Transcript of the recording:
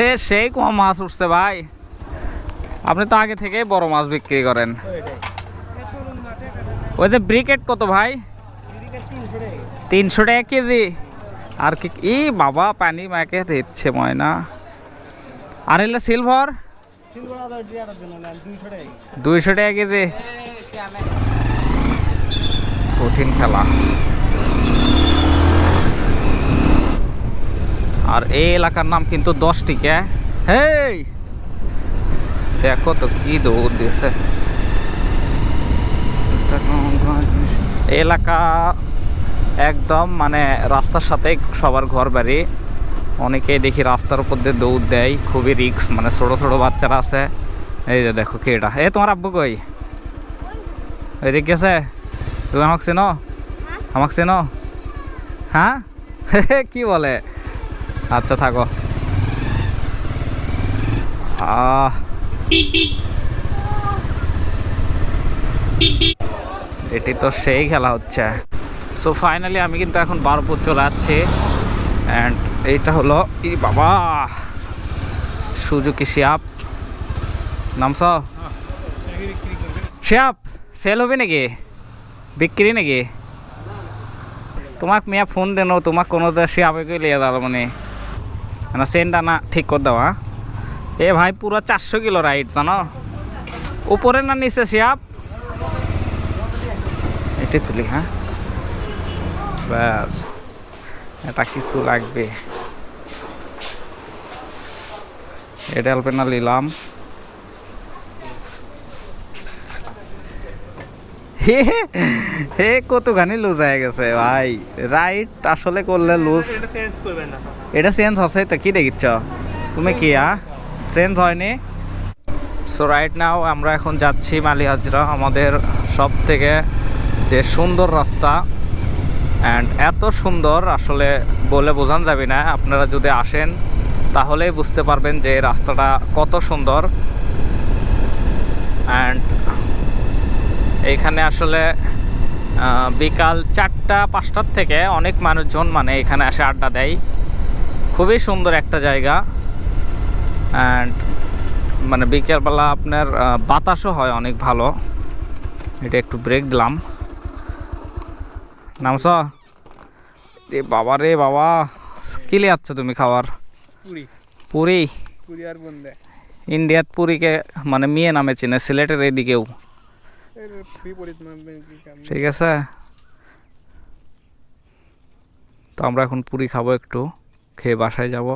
হে সেই কম মাছ উঠছে ভাই। আপনি তো আগে থেকেই বড় মাছ বিক্রি করেন। ওই যে ব্রিকেট কত ভাই? তিনশো টাকা কেজি। আর কি, ই বাবা, পানি মাকে দিচ্ছে ময়না। আর এলে সিলভার? দুইশো টাকা কেজি। কঠিন খেলা। আর এই এলাকার নাম কিন্তু দশ টিকা হেই! দেখো তো কি দৌড় দিয়েছে। এলাকা একদম মানে রাস্তার সাথে সবার ঘর বাড়ি। অনেকেই দেখি রাস্তার উপর দিয়ে দৌড় দেয় খুবই রিক্স মানে ছোট ছোট বাচ্চারা আছে। এই যে দেখো কি এটা। এ তোমার আব্বু কই? এদিকে গেছে? তুমি আমাকে চেনো? আমাকে চেনো? হ্যাঁ? কি বলে? আচ্ছা থাকো। এটি তো সেই খেলা হচ্ছে। সো ফাইনালি আমি কিন্তু এখন বারোপুর চলে যাচ্ছি অ্যান্ড এইটা হলো, ই বাবা, সুজুকি শিয়াপ। নামছ? শিয়াপ সেল হবে নাকি? বিক্রি নাকি? তোমাক মিয়া ফোন দেনো তোমাক কোনো শিয়াপে লিয়ে দাও মানে না সেন্টটা না ঠিক করে দাও হ্যাঁ? এ ভাই, পুরো চারশো কিলো রাইড জানো? উপরে না নিচে শিয়াপ এটি তুলি হ্যাঁ? ব্যাস, এটা কিছু লাগবে। এটা অল্পেনা নিলাম। হে কতখানি লুজ হয়ে গেছে ভাই। রাইট আসলে করলে লুজ চেঞ্জ করবেন না। এটা চেঞ্জ হচ্ছে তো কি দেখিচ্ছ? তুমি কি হ্যাঁ? চেঞ্জ হয়নি? সো রাইট নাও আমরা এখন যাচ্ছি মালি হাজরা আমাদের সব থেকে যে সুন্দর রাস্তা। অ্যান্ড এত সুন্দর আসলে বলে বোঝানো যাবে না। আপনারা যদি আসেন তাহলেই বুঝতে পারবেন যে রাস্তাটা কত সুন্দর। অ্যান্ড এইখানে আসলে বিকাল চারটা পাঁচটার থেকে অনেক মানুষজন মানে এখানে আসে আড্ডা দেয়। খুবই সুন্দর একটা জায়গা। অ্যান্ড মানে বিকেলবেলা আপনার বাতাসও হয় অনেক ভালো। এটা একটু ব্রেক দিলাম। নামছ? রে বাবা রে বাবা কি লিয়াচ্ছ তুমি খাবার? পুরি। পুরি? ইন্ডিয়াত পুরীকে মানে মেয়ে নামে চিনে সিলেটের এইদিকেও ঠিক আছে। তো আমরা এখন পুরি খাব একটু খেয়ে বাসায় যাব।